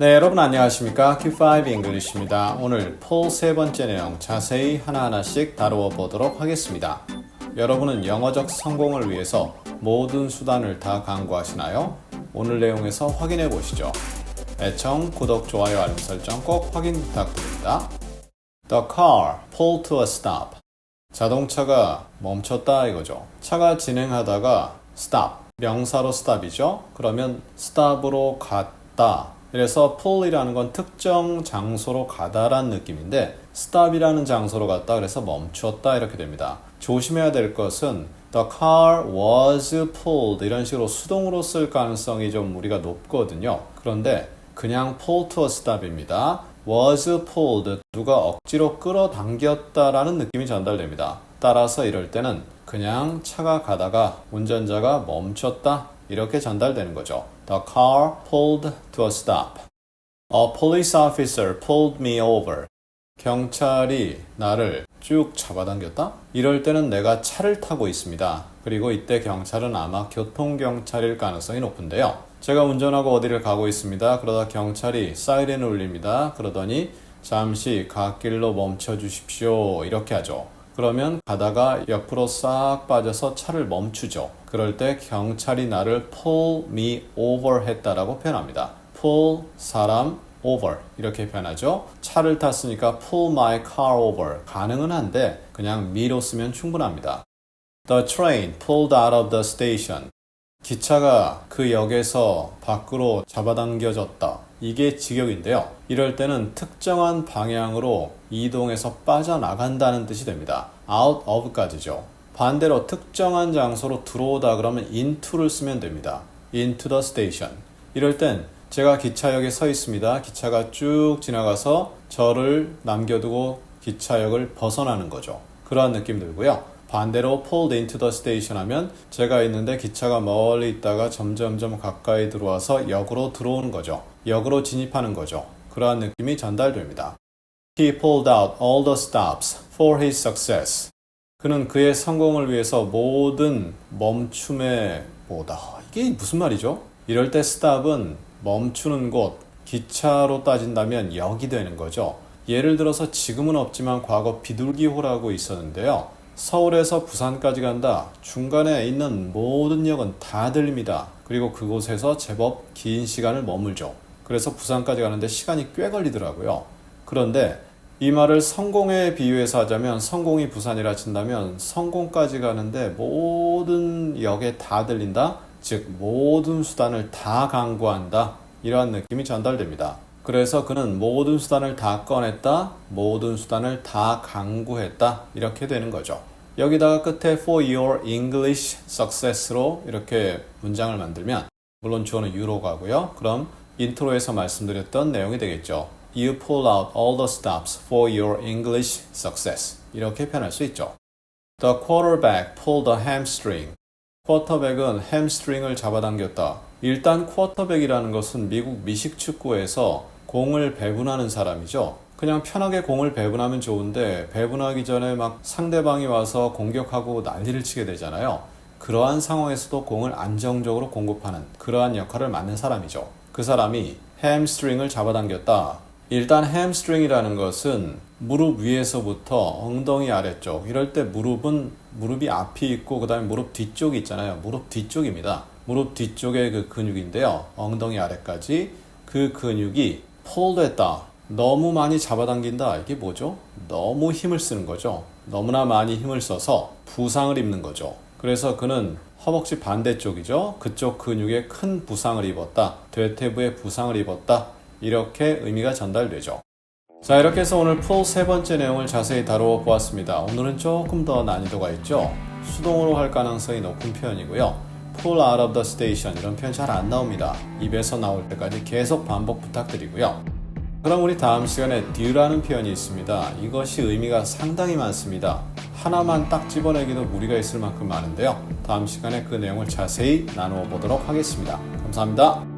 네, 여러분 안녕하십니까? Q5 English입니다. 오늘 폴 세 번째 내용 자세히 하나하나씩 다루어 보도록 하겠습니다. 여러분은 영어적 성공을 위해서 모든 수단을 다 강구하시나요? 오늘 내용에서 확인해 보시죠. 애청, 구독, 좋아요, 알림 설정 꼭 확인 부탁드립니다. The car pulled to a stop. 자동차가 멈췄다 이거죠. 차가 진행하다가 stop, 명사로 stop이죠. 그러면 stop으로 갔다. 그래서 pull이라는 건 특정 장소로 가다란 느낌인데 stop이라는 장소로 갔다 그래서 멈췄다 이렇게 됩니다. 조심해야 될 것은 the car was pulled 이런 식으로 수동으로 쓸 가능성이 좀 우리가 높거든요. 그런데 그냥 pull to a stop입니다. was pulled 누가 억지로 끌어당겼다라는 느낌이 전달됩니다. 따라서 이럴 때는 그냥 차가 가다가 운전자가 멈췄다 이렇게 전달되는 거죠. The car pulled to a stop. A police officer pulled me over. 경찰이 나를 쭉 잡아당겼다? 이럴 때는 내가 차를 타고 있습니다. 그리고 이때 경찰은 아마 교통경찰일 가능성이 높은데요. 제가 운전하고 어디를 가고 있습니다. 그러다 경찰이 사이렌을 울립니다. 그러더니 잠시 갓길로 멈춰 주십시오. 이렇게 하죠. 그러면 가다가 옆으로 싹 빠져서 차를 멈추죠. 그럴 때 경찰이 나를 pull me over 했다라고 표현합니다. pull 사람 over 이렇게 표현하죠. 차를 탔으니까 pull my car over 가능은 한데 그냥 me로 쓰면 충분합니다. The train pulled out of the station. 기차가 그 역에서 밖으로 잡아당겨졌다. 이게 직역인데요. 이럴 때는 특정한 방향으로 이동해서 빠져나간다는 뜻이 됩니다. out of까지죠. 반대로 특정한 장소로 들어오다 그러면 into를 쓰면 됩니다. into the station. 이럴 땐 제가 기차역에 서 있습니다. 기차가 쭉 지나가서 저를 남겨두고 기차역을 벗어나는 거죠. 그러한 느낌 들고요. 반대로 pulled into the station 하면 제가 있는데 기차가 멀리 있다가 점점점 가까이 들어와서 역으로 들어오는 거죠. 역으로 진입하는 거죠. 그러한 느낌이 전달됩니다. He pulled out all the stops for his success. 그는 그의 성공을 위해서 모든 멈춤에 뭐다. 이게 무슨 말이죠? 이럴 때 stop은 멈추는 곳, 기차로 따진다면 역이 되는 거죠. 예를 들어서 지금은 없지만 과거 비둘기호라고 있었는데요. 서울에서 부산까지 간다. 중간에 있는 모든 역은 다 들립니다. 그리고 그곳에서 제법 긴 시간을 머물죠. 그래서 부산까지 가는데 시간이 꽤 걸리더라고요. 그런데 이 말을 성공에 비유해서 하자면 성공이 부산이라 친다면 성공까지 가는데 모든 역에 다 들린다. 즉 모든 수단을 다 강구한다. 이러한 느낌이 전달됩니다. 그래서 그는 모든 수단을 다 꺼냈다, 모든 수단을 다 강구했다, 이렇게 되는 거죠. 여기다가 끝에 for your English success로 이렇게 문장을 만들면, 물론 주어는 유로 가고요. 그럼 인트로에서 말씀드렸던 내용이 되겠죠. You pull out all the stops for your English success. 이렇게 표현할 수 있죠. The quarterback pulled a hamstring. 쿼터백은 햄스트링을 잡아당겼다. 일단 쿼터백이라는 것은 미국 미식 축구에서 공을 배분하는 사람이죠. 그냥 편하게 공을 배분하면 좋은데 배분하기 전에 막 상대방이 와서 공격하고 난리를 치게 되잖아요. 그러한 상황에서도 공을 안정적으로 공급하는 그러한 역할을 맡는 사람이죠. 그 사람이 햄스트링을 잡아당겼다. 일단 햄스트링이라는 것은 무릎 위에서부터 엉덩이 아래쪽 이럴 때 무릎은 무릎이 앞이 있고 그다음에 무릎 뒤쪽이 있잖아요. 무릎 뒤쪽입니다. 무릎 뒤쪽의 그 근육인데요. 엉덩이 아래까지 그 근육이 폴됐다. 너무 많이 잡아당긴다. 이게 뭐죠? 너무 힘을 쓰는 거죠. 너무나 많이 힘을 써서 부상을 입는 거죠. 그래서 그는 허벅지 반대쪽이죠. 그쪽 근육에 큰 부상을 입었다. 대퇴부에 부상을 입었다. 이렇게 의미가 전달되죠. 자, 이렇게 해서 오늘 풀 세 번째 내용을 자세히 다루어 보았습니다. 오늘은 조금 더 난이도가 있죠. 수동으로 할 가능성이 높은 표현이고요. Pull out of the station 이런 표현 잘 안 나옵니다. 입에서 나올 때까지 계속 반복 부탁드리고요. 그럼 우리 다음 시간에 due라는 표현이 있습니다. 이것이 의미가 상당히 많습니다. 하나만 딱 집어내기도 무리가 있을 만큼 많은데요. 다음 시간에 그 내용을 자세히 나누어 보도록 하겠습니다. 감사합니다.